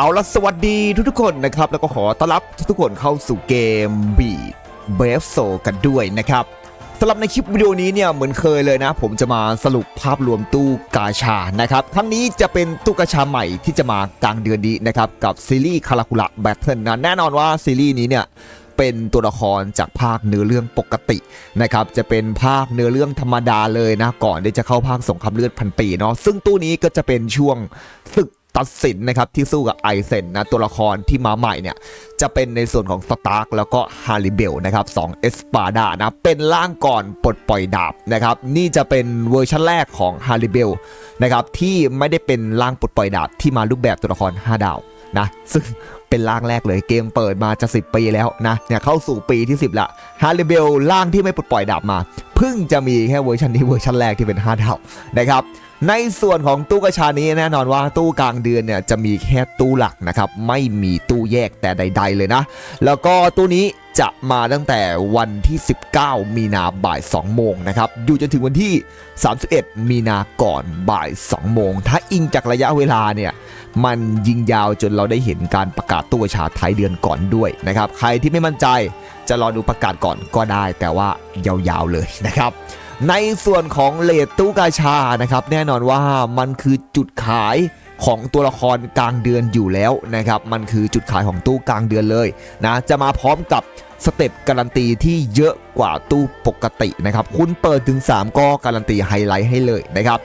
เอาละสวัสดีทุกๆคนนะครับ แล้วก็ขอต้อนรับทุกๆคนเข้าสู่เกมบีเบฟโซกันด้วยนะครับสำหรับในคลิปวิดีโอนี้เนี่ยเหมือนเคยเลยนะ ผมจะมาสรุปภาพรวมตู้กาชานะครับครั้งนี้จะเป็นตู้กาชาใหม่ที่จะมากลางเดือนนี้นะครับกับซีรีส์คาราคุระแบทเทิลนะแน่นอนว่าซีรีส์นี้เนี่ยเป็นตัวละครจากภาคเนื้อเรื่องปกตินะครับจะเป็นภาคเนื้อเรื่องธรรมดาเลยนะก่อนที่จะเข้าภาคสงครามเลือดพันปีเนาะซึ่งตู้นี้ก็จะเป็นช่วงศึก ตัดสินนะครับที่สู้กับไอเซนนะตัวละครที่มาใหม่เนี่ยจะเป็นในส่วนของสตาร์กแล้วก็ฮาริเบลนะครับสองเอสปาดานะเป็นร่างก่อนปลดปล่อยดาบนะครับนี่จะเป็นเวอร์ชันแรกของฮาริเบลนะครับที่ไม่ได้เป็นร่างปลดปล่อยดาบที่มารูปแบบตัวละคร 5 ดาวนะซึ่งเป็นร่างแรกเลยเกมเปิดมาจะ 10 ปีแล้วนะเนี่ยเข้าสู่ปีที่ 10 ละฮาริเบลร่างที่ไม่ปลดปล่อยดาบมาเพิ่งจะมีแค่เวอร์ชันนี้เวอร์ชันแรกที่เป็น 5 ดาวนะครับ ในส่วนของตู้กระชานี้แน่นอนว่าตู้กลางเดือนเนี่ยจะมีแค่ตู้หลักนะครับไม่มีตู้แยกแต่ใด ๆ เลยนะ แล้วก็ตู้นี้จะมาตั้งแต่วันที่ 19 มีนาบ่าย 2 โมงนะครับอยู่จนถึงวันที่ 31 มีนาก่อนบ่าย 2 โมง ถ้าอิงจากระยะเวลาเนี่ยมันยิงยาวจนเราได้เห็นการประกาศตู้กระชาท้ายเดือนก่อนด้วยนะครับใครที่ไม่มั่นใจจะรอดูประกาศก่อนก็ได้ แต่ว่ายาวๆเลยนะครับ ในส่วนของเลดตู้กาชานะครับแน่นอนว่ามันคือจุดขายของตัวละครกลางเดือนอยู่แล้วนะครับมันคือจุดขายของตู้กลางเดือนเลยนะจะมาพร้อมกับสเต็ปการันตีที่เยอะกว่าตู้ปกตินะครับคุณเปิดถึง 3 ก็การันตีไฮไลท์ให้เลยนะครับ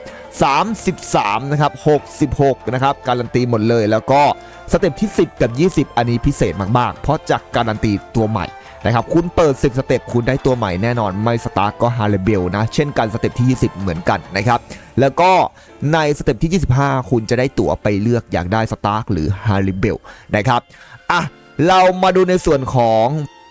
33นะครับ66นะครับการันตีหมดเลยแล้วก็สเต็ปที่ 10 กับ 20 อันนี้พิเศษมากๆ เพราะจะการันตีตัวใหม่ นะครับคุณเปิด 10 สเต็ปคุณได้ตัวใหม่แน่นอนไม่สตาร์ก็ฮาเลเบลนะเช่นกันสเต็ปที่ 20 เหมือนกันนะครับแล้วก็ในสเต็ปที่ 25 คุณจะได้ตั๋วไปเลือกอยากได้สตาร์หรือฮาเลเบลนะครับอะเรามาดูในส่วนของ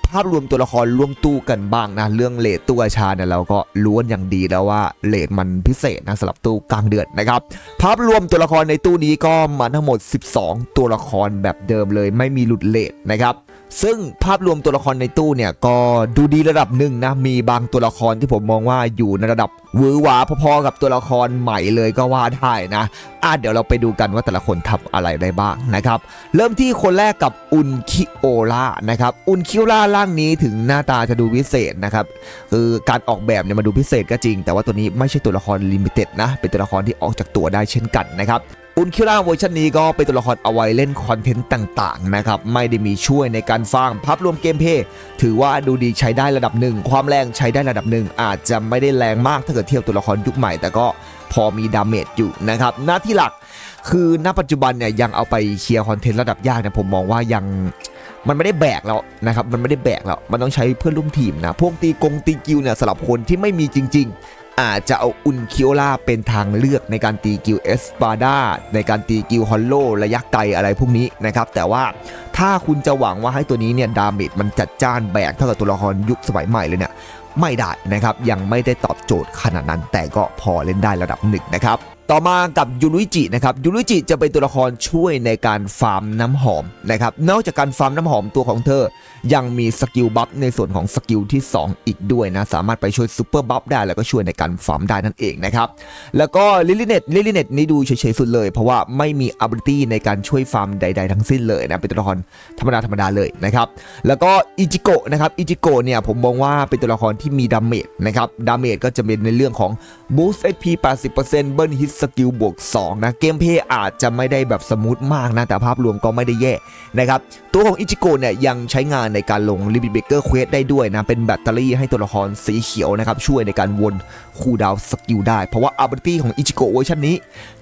ภาพรวมตัวละครร่วมตู้กันบ้างนะเรื่องเลทตู้อาชาเนี่ยเราก็ล้วนอย่างดีแล้วว่าเลทมันพิเศษนะสำหรับตู้กลางเดือนนะครับภาพรวมตัวละครในตู้นี้ก็มาทั้งหมด 12 ตัวละครแบบเดิมเลยไม่มีหลุดเลทนะครับ ซึ่งภาพรวมตัวละครในตู้เนี่ยก็ดูดีระดับหนึ่งนะ มีบางตัวละครที่ผมมองว่าอยู่ในระดับวือหวาพอๆกับตัวละครใหม่เลยก็ว่าได้นะอะเดี๋ยวเราไปดูกันว่าแต่ละคนทำอะไรได้บ้างนะครับ เริ่มที่คนแรกกับอุนคิโอล่านะครับอุนคิโอล่าร่างนี้ถึงหน้าตาจะดูพิเศษนะครับคือการออกแบบเนี่ยมาดูพิเศษก็จริง แต่ว่าตัวนี้ไม่ใช่ตัวละครลิมิเต็ดนะเป็นตัวละครที่ออกจากตัวได้เช่นกันนะครับ อุนคิล่าเวอร์ชันนี้ก็เป็นตัวละครเอาไว้เล่นคอนเทนต์ต่างๆนะครับ ไม่ได้มีช่วยในการฟังภาพรวมเกมเพย์ถือว่าดูดีใช้ได้ระดับหนึ่ง ความแรงใช้ได้ระดับหนึ่ง อาจจะไม่ได้แรงมากถ้าเกิดเทียบตัวละครยุคใหม่ แต่ก็พอมีดาเมจอยู่นะครับ หน้าที่หลักคือณปัจจุบันเนี่ยยังเอาไปเคลียร์คอนเทนต์ระดับยากเนี่ยผมมองว่ายังมันไม่ได้แบกแล้วนะครับ มันไม่ได้แบกแล้ว มันต้องใช้เพื่อนร่วมทีมนะ พวกตีกงตีกิวเนี่ยสำหรับคนที่ไม่มีจริง ๆ อาจจะเอาอุนคิโอล่าเป็นทางเลือกในการตีกิวเอสปาดาในการตีกิวฮอลโลระยะไกลอะไรพวกนี้นะครับ แต่ว่าถ้าคุณจะหวังว่าให้ตัวนี้เนี่ยดาเมจมันจัดจ้านแบกเท่ากับตัวละครยุคสมัยใหม่เลยเนี่ยไม่ได้นะครับ ยังไม่ได้ตอบโจทย์ขนาดนั้นแต่ก็พอเล่นได้ระดับหนึ่งนะครับ ต่อมากับยูรุจินะครับยูรุจิจะเป็นตัวละครช่วยในการฟาร์มน้ำหอมนะครับนอกจากการฟาร์มน้ำหอมตัวของเธอ ยังมีสกิลบัฟในส่วนของสกิลที่ 2 อีกด้วยนะสามารถไปช่วยซูเปอร์บัฟได้แล้วก็ช่วยในการฟาร์มได้นั่นเองนะครับแล้วก็ลิลิเนตลิลิเนตนี่ดูเฉยๆสุดเลย เพราะว่าไม่มี ability ในการช่วยฟาร์มใด ๆ ทั้งสิ้นเลยนะเป็นตัวละครธรรมดาธรรมดาเลยนะครับแล้วก็อิจิโกะนะครับอิจิโกะเนี่ยผมมองว่าเป็นตัวละครที่มีดาเมจนะครับดาเมจก็จะเป็นในเรื่องของ boost HP 80%เบิ้ลฮิตสกิลบวก2นะเกมเพย์อาจจะไม่ได้แบบสมูทมากนะ แต่ภาพรวมก็ไม่ได้แย่นะครับ ตัวของอิจิโกะเนี่ยยังใช้งานในการลงลิมิตเบเกอร์เควสได้ด้วยนะ เป็นแบตเตอรี่ให้ตัวละครสีเขียวนะครับ ช่วยในการวนคูดาวสกิลได้ เพราะว่า ability ของอิจิโกะเวอร์ชันนี้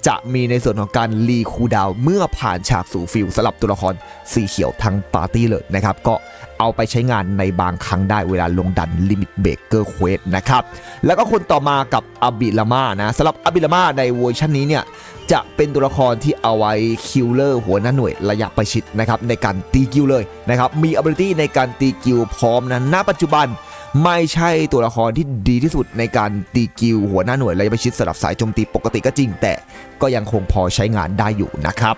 จะมีในส่วนของการรีคูดาวเมื่อผ่านฉากสู่ฟิลสำหรับตัวละครสีเขียวทั้งปาร์ตี้เลยนะครับก็ เอาไปใช้งานในบางครั้งได้เวลาลงดันลิมิตเบเกอร์เควสนะครับแล้วก็คนต่อมากับอาบิลาม่านะสำหรับอาบิลาม่าในเวอร์ชันนี้เนี่ยจะเป็นตัวละครที่เอาไว้คิลเลอร์หัวหน้าหน่วยระยะประชิดนะครับในการตีกิลเลยนะครับมี ability ในการตีกิลพร้อมนะณปัจจุบันไม่ใช่ตัวละครที่ดีที่สุดในการตีกิลหัวหน้าหน่วยระยะประชิดสำหรับสายโจมตีปกติก็จริง แต่ก็ยังคงพอใช้งานได้อยู่นะครับ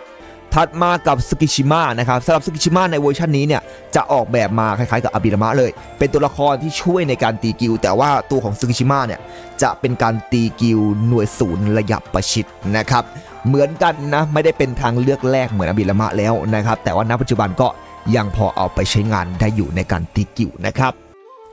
ถัดมากับสกิชิมะนะครับสำหรับสกิชิมะในเวอร์ชันนี้เนี่ยจะออกแบบมาคล้ายๆกับอาบิรามะเลย เป็นตัวละครที่ช่วยในการตีกิลแต่ว่าตัวของสกิชิมะเนี่ยจะเป็นการตีกิลหน่วยศูนย์ระยะประชิดนะครับเหมือนกันนะไม่ได้เป็นทางเลือกแรกเหมือนอาบิลามะแล้วนะครับแต่ว่าณปัจจุบันก็ยังพอเอาไปใช้งานได้อยู่ในการตีกิวนะครับ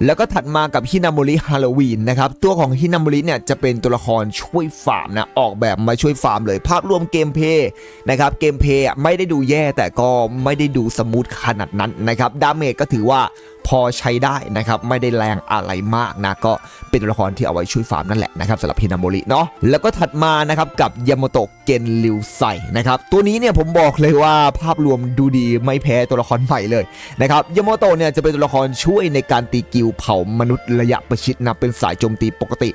แล้วก็ถัดมากับฮินามุริฮาโลวีนนะครับตัวของฮินามุริเนี่ยจะเป็นตัวละครช่วยฟาร์มนะออกแบบมาช่วยฟาร์มเลย ภาพรวมเกมเพย์นะครับเกมเพย์ไม่ได้ดูแย่แต่ก็ไม่ได้ดูสมูทขนาดนั้นนะครับดาเมจก็ถือว่า พอใช้ได้นะครับ ไม่ได้แรงอะไรมากนะ ก็เป็นตัวละครที่เอาไว้ช่วยฟาร์มนั่นแหละนะครับสำหรับฮินามุริเนาะแล้วก็ถัดมานะครับกับยาโมโตะเกนริวไซนะครับตัวนี้เนี่ยผมบอกเลยว่าภาพรวมดูดีไม่แพ้ตัวละครใหม่เลยนะครับยาโมโตะเนี่ยจะเป็นตัวละครช่วยในการตีกิวเผามนุษย์ระยะประชิดนะเป็นสายโจมตีปกติ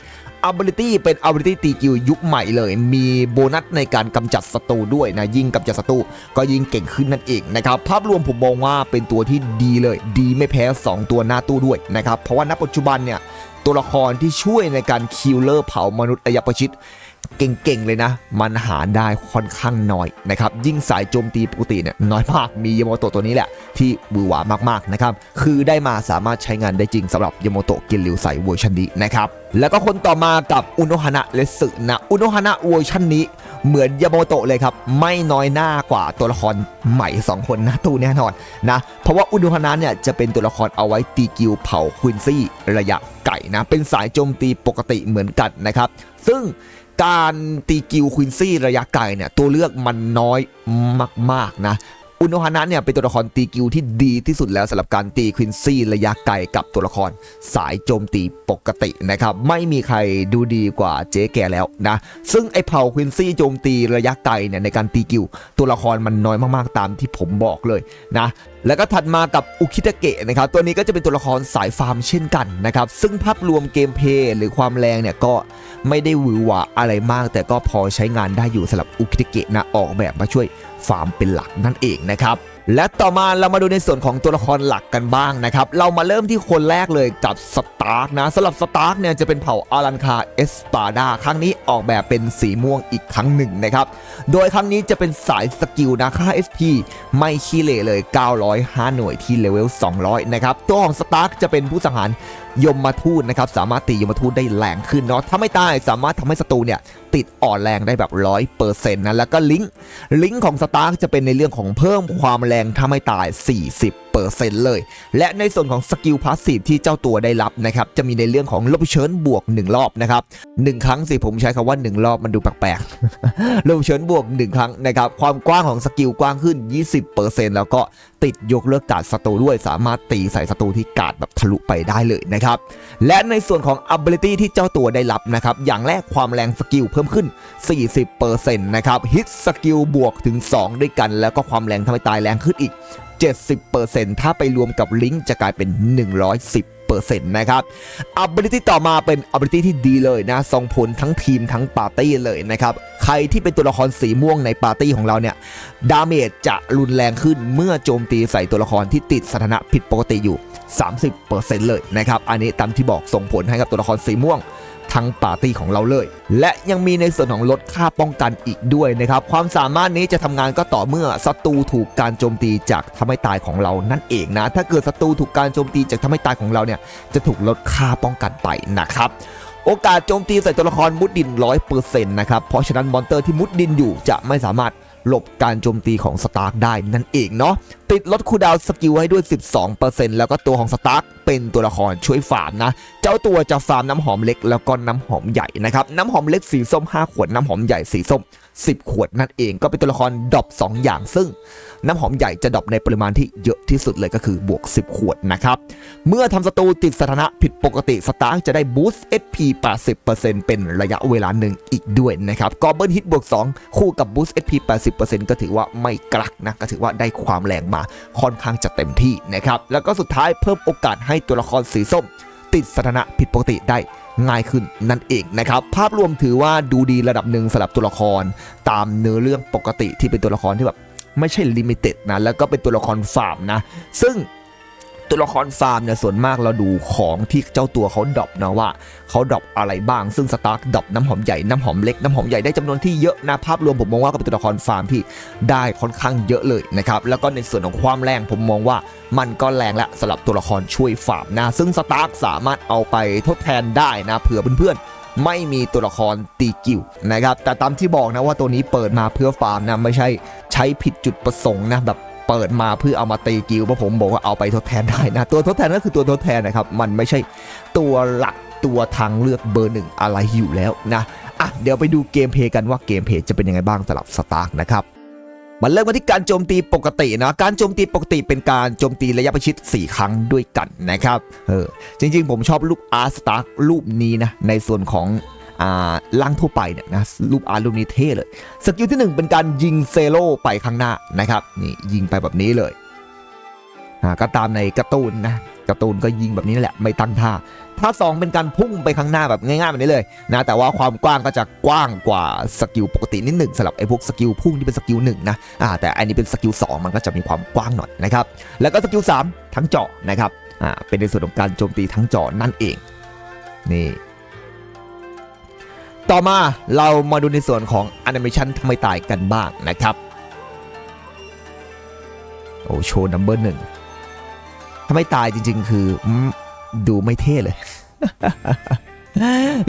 ability เป็น ability ตีกิวยุคใหม่เลย มีโบนัสในการกำจัดศัตรูด้วยนะ ยิ่งกำจัดศัตรูก็ยิ่งเก่งขึ้นนั่นเองนะครับ ภาพรวมผมมองว่าเป็นตัวที่ดีเลย ดีไม่แพ้ 2 ตัวหน้าตู้ด้วยนะครับ เพราะว่าณปัจจุบันเนี่ยตัวละครที่ช่วยในการคิลเลอร์เผามนุษย์อายประชิต เก่งๆเลยนะ มันหาได้ค่อนข้างน้อยนะครับ ยิ่งสายโจมตีปกติเนี่ยน้อยมากมียาโมโตะตัวนี้แหละที่บือหวามากๆนะครับ คือได้มาสามารถใช้งานได้จริงสำหรับยาโมโตะกินริวไซเวอร์ชันนี้นะครับ แล้วก็คนต่อมากับอุโนฮานะเลสึนะอุโนฮานะเวอร์ชันนี้เหมือนยาโมโตะเลยครับ ไม่น้อยหน้ากว่าตัวละครใหม่ 2 คนนะตู้แน่นอนนะ เพราะว่าอุโนฮานะเนี่ยจะเป็นตัวละครเอาไว้ตีกิวเผาควินซี่ระยะไก่นะ เป็นสายโจมตีปกติเหมือนกันนะครับ ซึ่ง การตีกิวควินซี่ระยะไกลเนี่ยตัวเลือกมันน้อยมากๆนะ อุโนฮานะเนี่ยเป็นตัวละครตีกิวที่ดีที่สุดแล้วสำหรับการตีควินซี่ระยะไกลกับตัวละครสายโจมตีปกตินะครับไม่มีใครดูดีกว่าเจ๊แกแล้วนะซึ่งไอเผ่าควินซี่โจมตีระยะไกลเนี่ยในการตีกิวตัวละครมันน้อยมากๆตามที่ผมบอกเลยนะแล้วก็ถัดมากับอุคิตะเกะนะครับตัวนี้ก็จะเป็นตัวละครสายฟาร์มเช่นกันนะครับซึ่งภาพรวมเกมเพลย์หรือความแรงเนี่ยก็ไม่ได้หวือหวาอะไรมาก แต่ก็พอใช้งานได้อยู่สำหรับอุคิตะเกะนะออกแบบมาช่วย ฟาร์มเป็นหลักนั่นเองนะครับและต่อมาเรามาดูในส่วนของตัวละครหลักกันบ้างนะครับ เรามาเริ่มที่คนแรกเลยกับสตาร์กนะสำหรับสตาร์กเนี่ยจะเป็นเผ่าอารันคาเอสปาดาครั้งนี้ออกแบบเป็นสีม่วงอีกครั้งหนึ่งนะครับ โดยครั้งนี้จะเป็นสายสกิลนะค่า SP ไม่ขี้เหร่เลย 905 หน่วยที่เลเวล 200 นะครับ ตัวของสตาร์กจะเป็นผู้สังหาร ยมมาทูตนะครับสามารถตียมมาทูตได้แรงขึ้นเนาะถ้าไม่ตายสามารถทำให้ศัตรูเนี่ยติดอ่อนแรงได้แบบร้อยเปอร์เซ็นต์นะแล้วก็ลิงก์ลิงก์ของสตาร์จะเป็นในเรื่องของเพิ่มความแรงถ้าไม่ตาย 40 เลย และในส่วนของสกิลพาสซีฟที่เจ้าตัวได้รับนะครับจะมีในเรื่องของลบเชิญบวก 1 รอบนะครับ1ครั้งสิผมใช้คำว่า 1 รอบมันดูแปลกๆลบเชิญบวก 1 ครั้งนะครับความกว้างของสกิลกว้างขึ้น 20%แล้วก็ติดยกเลิกกาดศัตรูด้วยสามารถตีใส่ศัตรูที่กาดแบบทะลุไปได้เลยนะครับและในส่วนของ ability ที่เจ้าตัวได้รับนะครับอย่างแรกความแรงสกิลเพิ่มขึ้น 40%นะครับฮิตสกิลบวกถึง 2 ด้วยกัน แล้วก็ความแรงทำให้ตายแรงขึ้นอีก 70%ถ้าไปรวมกับลิงก์จะกลายเป็น 110%นะครับ ability ต่อมาเป็น ability ที่ดีเลยนะส่งผลทั้งทีมทั้งปาร์ตี้เลยนะครับ ใครที่เป็นตัวละครสีม่วงในปาร์ตี้ของเราเนี่ย ดาเมจจะรุนแรงขึ้นเมื่อโจมตีใส่ตัวละครที่ติดสถานะผิดปกติอยู่ 30%เลยนะครับ อันนี้ตามที่บอกส่งผลให้กับตัวละครสีม่วง ทั้งปาร์ตี้ของเราเลย และยังมีในส่วนของลดค่าป้องกันอีกด้วยนะครับ ความสามารถนี้จะทำงานก็ต่อเมื่อศัตรูถูกการโจมตีจากทำให้ตายของเรานั่นเองนะ ถ้าเกิดศัตรูถูกการโจมตีจากทำให้ตายของเราเนี่ยจะถูกลดค่าป้องกันไปนะครับโอกาสโจมตีใส่ตัวละครมุดดิน 100%นะครับ เพราะฉะนั้นมอนเตอร์ที่มุดดินอยู่จะไม่สามารถหลบการโจมตีของสตาร์กได้นั่นเองเนาะติดลดคูดาวสกิลให้ด้วย 12%แล้วก็ตัวของสตาร์กเป็นตัวละครช่วยฟาร์มนะ เจ้าตัวจะฟาร์มน้ำหอมเล็กแล้วก็น้ำหอมใหญ่นะครับ น้ำหอมเล็กสีส้ม 5 ขวด น้ำหอมใหญ่สีส้ม 10 ขวดนั่นเอง ก็เป็นตัวละครดรอป2 อย่าง ซึ่งน้ำหอมใหญ่จะดรอปในปริมาณที่เยอะที่สุดเลยก็คือบวก 10 ขวดนะครับ เมื่อทำศัตรูติดสถานะผิดปกติสตาร์กจะได้บูสต์ SP 80%เป็นระยะเวลาหนึ่งอีกด้วยนะครับก็เบิลฮิตบวก2คู่กับบูสต์ SP 80%ก็ถือว่าไม่กลักนะก็ถือว่าได้ความแรงมาค่อนข้างจะเต็มที่นะครับแล้วก็สุดท้ายเพิ่มโอกาสให้ตัวละครสีส้ม ติดสถานะผิดปกติได้ง่ายขึ้นนั่นเองนะครับ ภาพรวมถือว่าดูดีระดับหนึ่งสำหรับตัวละคร ตามเนื้อเรื่องปกติที่เป็นตัวละครที่แบบไม่ใช่ลิมิเต็ดนะแล้วก็เป็นตัวละครฟาร์มนะ ซึ่ง ตัวละครฟาร์มเนี่ยส่วนมากเราดูของที่เจ้าตัวเขาดรอปนะว่าเขาดรอปอะไรบ้าง ซึ่งสตาร์กดรอปน้ำหอมใหญ่น้ำหอมเล็กน้ำหอมใหญ่ได้จำนวนที่เยอะนะภาพรวมผมมองว่าก็เป็นตัวละครฟาร์มที่ได้ค่อนข้างเยอะเลยนะครับแล้วก็ในส่วนของความแรงผมมองว่ามันก็แรงและสำหรับตัวละครช่วยฟาร์มนะซึ่งสตาร์กสามารถเอาไปทดแทนได้นะเผื่อเพื่อนๆไม่มีตัวละครตีกิวนะครับแต่ตามที่บอกนะว่าตัวนี้เปิดมาเพื่อฟาร์มนะไม่ใช่ใช้ผิดจุดประสงค์นะแบบ เปิดมาเพื่อเอามาตีกิวเพราะผมบอกว่าเอาไปทดแทนได้นะ ตัวทดแทนก็คือตัวทดแทนนะครับ มันไม่ใช่ตัวหลักตัวทางเลือกเบอร์หนึ่งอะไรอยู่แล้วนะอะเดี๋ยวไปดูเกมเพย์กันว่าเกมเพย์จะเป็นยังไงบ้างสำหรับสตาร์กนะครับมาเริ่มกันที่การโจมตีปกตินะ การโจมตีปกติเป็นการโจมตีระยะประชิด 4 ครั้งด้วยกันนะครับ เออ จริงๆ ผมชอบรูปอาร์สตาร์รูปนี้นะ ในส่วนของ ล่างทั่วไปเนี่ยนะรูปอาร์รูปนี้เท่เลย สกิลที่ 1 เป็นการยิงเซโร่ไปข้างหน้านะครับนี่ยิงไปแบบนี้เลยอ่าก็ตามในการ์ตูนนะการ์ตูนก็ยิงแบบนี้แหละไม่ตั้งท่าท่าสองเป็นการพุ่งไปข้างหน้าแบบง่ายๆแบบนี้เลยนะแต่ว่าความกว้างก็จะกว้างกว่าสกิลปกตินิดหนึ่งสำหรับไอ้พวกสกิลพุ่งที่เป็นสกิลหนึ่งนะอ่าแต่อันนี้เป็นสกิลสองมันก็จะมีความกว้างหน่อยนะครับแล้วก็สกิลสามทั้งเจาะนะครับอ่าเป็นในส่วนของการโจมตีทั้งเจาะนั่นเองนี่ ต่อมาเรามาดูในส่วนของแอนิเมชันทำไมตายกันบ้างนะครับโอ้โชว์นัมเบอร์หนึ่งถ้าไมตายจริง ๆ คือดูไม่เท่เลย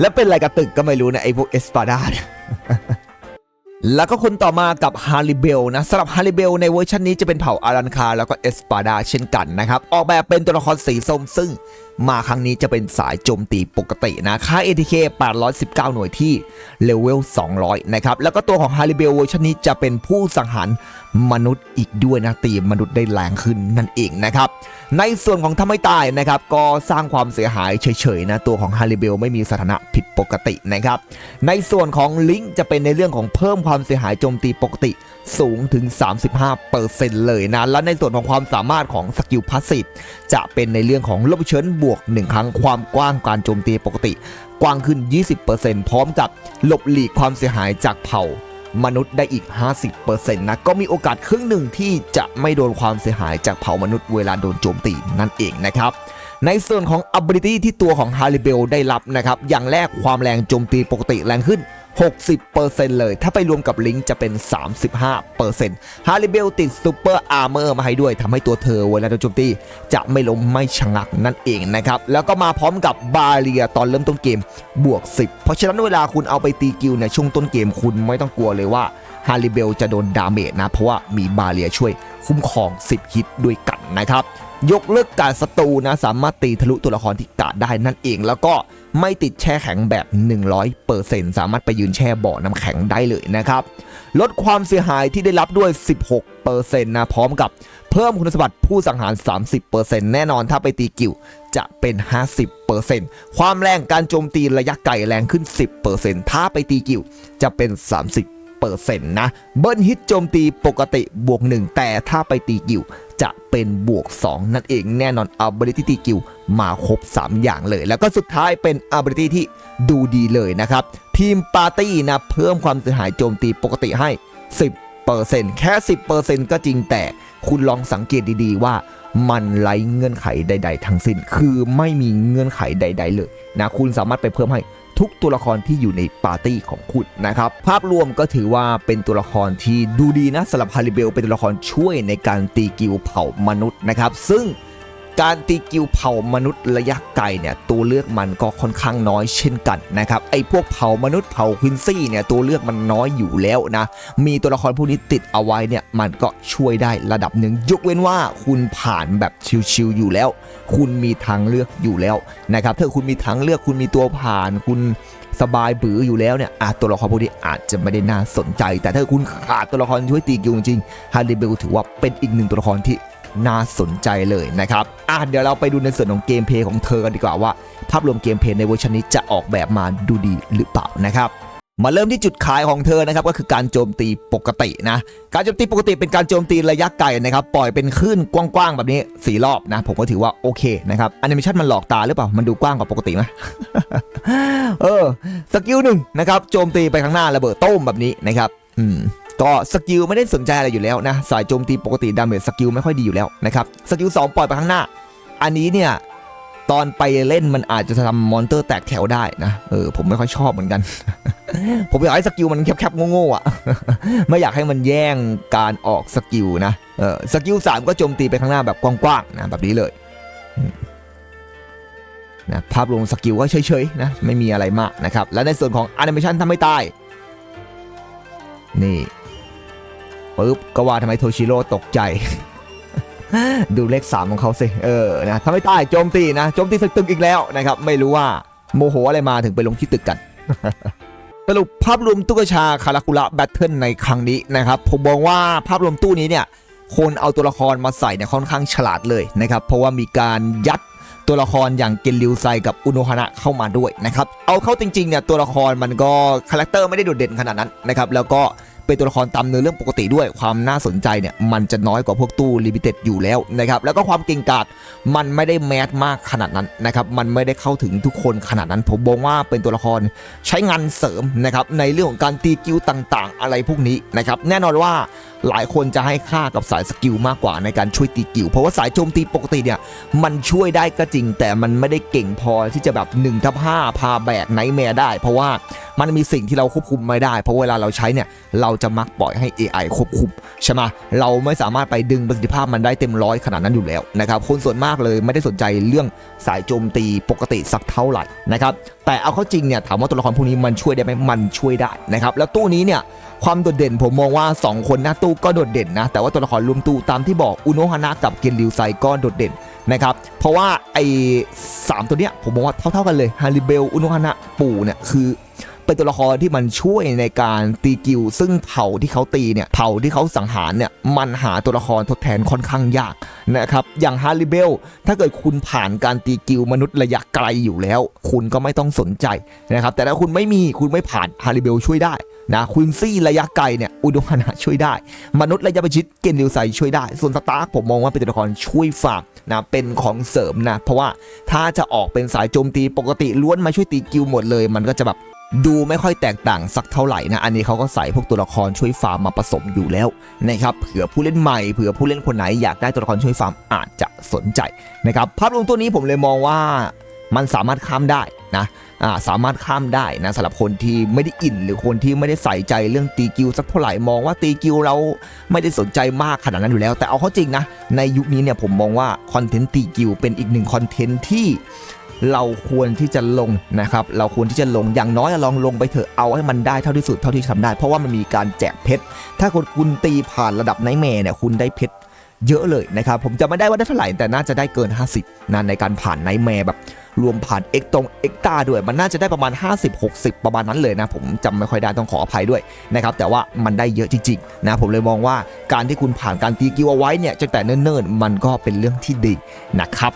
แล้วเป็นอะไรกับตึกก็ไม่รู้นะไอ้พวกเอสปาดาเนี่ยแล้วก็คนต่อมากับฮาริเบลนะสำหรับฮาริเบลในเวอร์ชันนี้จะเป็นเผ่าอารันคาแล้วก็เอสปาดาเช่นกันนะครับ ออกแบบเป็นตัวละครสีส้มซึ่ง มาครั้งนี้จะเป็นสายโจมตีปกตินะ ค่า ATK 819 หน่วยที่เลเวล 200 นะครับ แล้วก็ตัวของฮาริเบลเวอร์ชันนี้จะเป็นผู้สังหารมนุษย์อีกด้วยนะ ตีมนุษย์ได้แรงขึ้นนั่นเองนะครับ ในส่วนของทำให้ตายนะครับ ก็สร้างความเสียหายเฉยๆนะ ตัวของฮาริเบลไม่มีสถานะผิดปกตินะครับ ในส่วนของลิงก์จะเป็นในเรื่องของเพิ่มความเสียหายโจมตีปกติ สูงถึง 35%เลยนะ และในส่วนของความสามารถของสกิลพาสซีฟจะเป็นในเรื่องของลบเชิญบวก 1 ครั้งความกว้างการโจมตีปกติ กว้างขึ้น 20%พร้อมกับหลบหลีกความเสียหายจากเผ่ามนุษย์ได้อีก 50%นะ ก็มีโอกาสครึ่งหนึ่งที่จะไม่โดนความเสียหายจากเผ่ามนุษย์เวลาโดนโจมตีนั่นเองนะครับ ในส่วนของ ability ที่ตัวของฮาริเบลได้รับนะครับ อย่างแรกความแรงโจมตีปกติแรงขึ้น 60%เลย ถ้าไปรวมกับลิงก์จะเป็น 35%ฮาริเบลติดซูเปอร์อาร์เมอร์มาให้ด้วยทำให้ตัวเธอเวลาโดนโจมตีจะไม่ล้มไม่ชะงักนั่นเองนะครับ แล้วก็มาพร้อมกับบาเรียตอนเริ่มต้นเกมบวก 10 เพราะฉะนั้นเวลาคุณเอาไปตีกิลเนี่ยช่วงต้นเกมคุณไม่ต้องกลัวเลยว่าฮาริเบลจะโดนดาเมจนะ เพราะว่ามีบาเรียช่วยคุ้มครอง 10 ฮิตด้วยกัน นะครับ ยกเลิกการศัตรูนะสามารถตีทะลุตัวละครที่กาดได้นั่นเอง แล้วก็ไม่ติดแช่แข็งแบบ 100%สามารถไปยืนแช่บ่อน้ำแข็งได้เลยนะครับ ลดความเสียหายที่ได้รับด้วย 16%นะพร้อมกับเพิ่มคุณสมบัติผู้สังหาร 30%แน่นอนถ้าไปตีกิวจะเป็น 50%ความแรงการโจมตีระยะไกลแรงขึ้น 10%ถ้าไปตีกิวจะเป็น 30เปอร์เซ็นต์นะ เบิ้ลฮิตโจมตีปกติบวก 1 แต่ถ้าไปตีกิว จะเป็นบวก 2 นั่นเองแน่นอน ability ตีกิวมาครบ 3 อย่างเลย แล้วก็สุดท้ายเป็น ability ที่ดูดีเลยนะครับ ทีมปาร์ตี้นะเพิ่มความเสียหายโจมตีปกติให้ 10%แค่ 10%ก็จริงแต่คุณลองสังเกตดีๆว่ามันไร้เงื่อนไขใด ๆ ทั้งสิ้น คือไม่มีเงื่อนไขใด ๆ เลยนะ คุณสามารถไปเพิ่มให้ ทุกตัวละครที่อยู่ในปาร์ตี้ของคุณนะครับ ภาพรวมก็ถือว่าเป็นตัวละครที่ดูดีนะสำหรับฮาริเบลเป็นตัวละครช่วยในการตีกิวเผ่ามนุษย์นะครับ ซึ่ง การตีกิวเผ่ามนุษย์ระยะไกลเนี่ยตัวเลือกมันก็ค่อนข้างน้อยเช่นกันนะครับไอ้พวกเผ่ามนุษย์เผ่าควินซี่เนี่ยตัวเลือกมันน้อยอยู่แล้วนะมีตัวละครพวกนี้ติดเอาไว้เนี่ยมันก็ช่วยได้ระดับหนึ่งยกเว้นว่าคุณผ่านแบบชิวๆอยู่แล้ว คุณมีทางเลือกอยู่แล้วนะครับถ้าคุณมีทางเลือกคุณมีตัวผ่านคุณสบายบืออยู่แล้วเนี่ยตัวละครพวกนี้อาจจะไม่ได้น่าสนใจ แต่ถ้าคุณขาดตัวละครช่วยตีกิวจริงฮาริเบลถือว่าเป็นอีกหนึ่งตัวละครที่ น่าสนใจเลยนะครับอะเดี๋ยวเราไปดูในส่วนของเกมเพลย์ของเธอกันดีกว่าว่า ภาพรวมเกมเพลย์ในเวอร์ชันนี้จะออกแบบมาดูดีหรือเปล่านะครับมาเริ่มที่จุดขายของเธอนะครับก็คือการโจมตีปกตินะ การโจมตีปกติเป็นการโจมตีระยะไกลนะครับปล่อยเป็นคลื่นกว้างๆแบบนี้สี่รอบนะ ผมก็ถือว่าโอเคนะครับแอนิเมชันมันหลอกตาหรือเปล่า มันดูกว้างกว่าปกติไหมเออสกิลหนึ่งนะครับโจมตีไปข้างหน้าระเบิดต้มแบบนี้นะครับ อืม ก็สกิลไม่ได้สนใจอะไรอยู่แล้วนะสายโจมตีปกติดาเมจสกิลไม่ค่อยดีอยู่แล้วนะครับสกิลสองปล่อยไปข้างหน้า อันนี้เนี่ยตอนไปเล่นมันอาจจะทำมอนเตอร์แตกแถวได้นะเออผมไม่ค่อยชอบเหมือนกัน ผมอยากให้สกิลมันแคบๆโง่ๆอะไม่อยากให้มันแย่งการออกสกิลนะเออสกิลสามก็โจมตีไปข้างหน้าแบบกว้างๆนะแบบนี้เลยนะภาพรวมสกิลก็เฉยๆนะไม่มีอะไรมากนะครับ และในส่วนของแอนิเมชันทำไม่ตายนี่ ปุ๊บก็ว่าทำไมโทชิโร่ตกใจ ดูเลขสามของเขาสิ เออนะทำไม่ตายโจมตีนะโจมตีตึกๆอีกแล้วนะครับ ไม่รู้ว่าโมโหอะไรมาถึงไปลงที่ตึกกันสรุปภาพรวมตู้กระชาคาราคุระแบทเทิลในครั้งนี้นะครับ ผมมองว่าภาพรวมตู้นี้เนี่ย คนเอาตัวละครมาใส่เนี่ยค่อนข้างฉลาดเลยนะครับ เพราะว่ามีการยัดตัวละครอย่างเกนริวไซกับอุโนฮานะเข้ามาด้วยนะครับ เอาเข้าจริงๆเนี่ยตัวละครมันก็คาแรคเตอร์ไม่ได้โดดเด่นขนาดนั้นนะครับ แล้วก็ เป็นตัวละครตามเนื้อเรื่องปกติด้วยความน่าสนใจเนี่ยมันจะน้อยกว่าพวกตู้ลิมิเต็ดอยู่แล้วนะครับแล้วก็ความเก่งกาจมันไม่ได้แมสมากขนาดนั้นนะครับมันไม่ได้เข้าถึงทุกคนขนาดนั้น ผมมองว่าเป็นตัวละครใช้งานเสริมนะครับในเรื่องของการตีกิลต่างๆ อะไรพวกนี้นะครับแน่นอนว่าหลายคนจะให้ค่ากับสายสกิลมากกว่าในการช่วยตีกิลเพราะว่าสายโจมตีปกติเนี่ยมันช่วยได้ก็จริง แต่มันไม่ได้เก่งพอที่จะแบบ1ทับ5พาแบกไนท์แมร์ได้ เพราะว่ามันมีสิ่งที่เราควบคุมไม่ได้ เพราะเวลาเราใช้เนี่ยเราจะมักปล่อยให้ AI ควบคุมใช่ไหมเราไม่สามารถไปดึงประสิทธิภาพมันได้เต็มร้อยขนาดนั้นอยู่แล้วนะครับคนส่วนมากเลยไม่ได้สนใจเรื่องสายโจมตีปกติสักเท่าไหร่นะครับแต่เอาเข้าจริงเนี่ยถามว่าตัวละครพวกนี้มันช่วยได้ไหมมันช่วยได้นะครับแล้วตู้นี้เนี่ยความโดดเด่นผมมองว่า 2 คนหน้าตู้ก็โดดเด่นนะแต่ว่าตัวละครรวมตู้ตามที่บอกอุโนฮานะกับเกนริวไซก็โดดเด่นนะครับเพราะว่าไอ้สามตัวเนี้ยผมมองว่าเท่าๆกันเลยฮาริเบลอุนุฮานะปู่เนี่ยคือ เป็นตัวละครที่มันช่วยในการตีกิลซึ่งเผ่าที่เขาตีเนี่ยเผ่าที่เขาสังหารเนี่ยมันหาตัวละครทดแทนค่อนข้างยากนะครับอย่างฮาริเบลถ้าเกิดคุณผ่านการตีกิลมนุษย์ระยะไกลอยู่แล้ว คุณก็ไม่ต้องสนใจนะครับแต่ถ้าคุณไม่มีคุณไม่ผ่านฮาริเบลช่วยได้นะควินซี่ระยะไกลเนี่ยอุนุฮานะช่วยได้ มนุษย์ระยะประชิดเกนริวไซช่วยได้ ส่วนสตาร์ผมมองว่าเป็นตัวละครช่วยฝากนะเป็นของเสริมนะเพราะว่าถ้าจะออกเป็นสายโจมตีปกติล้วนมาช่วยตีกิลหมดเลย มันก็จะแบบ ดูไม่ค่อยแตกต่างสักเท่าไหร่นะ อันนี้เขาก็ใส่พวกตัวละครช่วยฟาร์มมาผสมอยู่แล้วนะครับ เผื่อผู้เล่นใหม่ เผื่อผู้เล่นคนไหนอยากได้ตัวละครช่วยฟาร์มอาจจะสนใจนะครับ ภาพรวมตัวนี้ผมเลยมองว่ามันสามารถข้ามได้นะสามารถข้ามได้นะสำหรับคนที่ไม่ได้อินหรือคนที่ไม่ได้ใส่ใจเรื่องตีกิลสักเท่าไหร่มองว่าตีกิลเราไม่ได้สนใจมากขนาดนั้นอยู่แล้ว แต่เอาเข้าจริงนะในยุคนี้เนี่ยผมมองว่าคอนเทนต์ตีกิลเป็นอีกหนึ่งคอนเทนต์ที่ เราควรที่จะลงนะครับ เราควรที่จะลงอย่างน้อยลองลงไปเถอะเอาให้มันได้เท่าที่สุดเท่าที่ทำได้ เพราะว่ามันมีการแจกเพชร ถ้าคุณตีผ่านระดับไนท์แมร์เนี่ยคุณได้เพชรเยอะเลยนะครับ ผมจะไม่ได้ว่าได้เท่าไหร่แต่น่าจะได้เกิน 50นะในการผ่านไนแมร์แบบรวมผ่านเอ็กตรงเอ็กตาด้วย มันน่าจะได้ประมาณ 50-60 ประมาณนั้นเลยนะ ผมจำไม่ค่อยได้ต้องขออภัยด้วยนะครับ แต่ว่ามันได้เยอะจริงๆนะผมเลยมองว่าการที่คุณผ่านการตีกิวเอาไว้เนี่ยตั้งแต่เนิ่นๆ มันก็เป็นเรื่องที่ดีนะครับ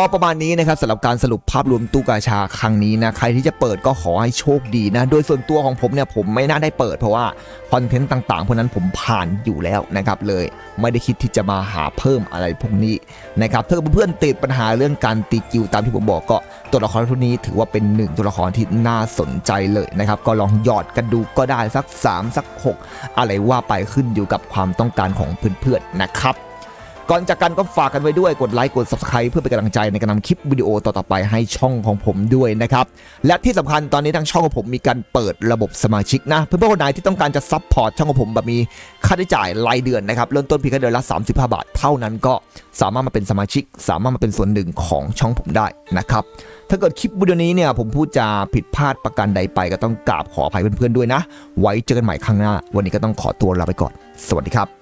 ก็ประมาณนี้นะครับสำหรับการสรุปภาพรวมตู้กาชาครั้งนี้นะใครที่จะเปิดก็ขอให้โชคดีนะ โดยส่วนตัวของผมเนี่ยผมไม่น่าได้เปิดเพราะว่าคอนเทนต์ต่างๆพวกนั้นผมผ่านอยู่แล้วนะครับเลยไม่ได้คิดที่จะมาหาเพิ่มอะไรพวกนี้นะครับถ้าเพื่อนๆติดปัญหาเรื่องการตีกิวตามที่ผมบอกก็ตัวละครทุกนี้ถือว่าเป็นหนึ่งตัวละครที่น่าสนใจเลยนะครับก็ลองหยอดกันดูก็ได้สัก 3 สัก 6 อะไรว่าไปขึ้นอยู่กับความต้องการของเพื่อนๆนะครับ ก่อนจากกันก็ฝากกันไว้ด้วยกดไลค์กด subscribe เพื่อเป็นกำลังใจในการนำคลิปวิดีโอต่อๆไปให้ช่องของผมด้วยนะครับ และที่สำคัญตอนนี้ทางช่องของผมมีการเปิดระบบสมาชิกนะ เพื่อนๆคนไหนที่ต้องการจะซัพพอร์ตช่องของผมแบบมีค่าใช้จ่ายรายเดือนนะครับเริ่มต้นเพียงแค่เดือนละ 35 บาท เท่านั้นก็สามารถมาเป็นสมาชิก สามารถมาเป็นส่วนหนึ่งของช่องผมได้นะครับถ้าเกิดคลิปวิดีโอนี้เนี่ยผมพูดจาผิดพลาดประการใดไปก็ต้องกราบขออภัยเพื่อนๆด้วยนะ ไว้เจอกันใหม่ครั้งหน้า วันนี้ก็ต้องขอตัวลาไปก่อน สวัสดีครับ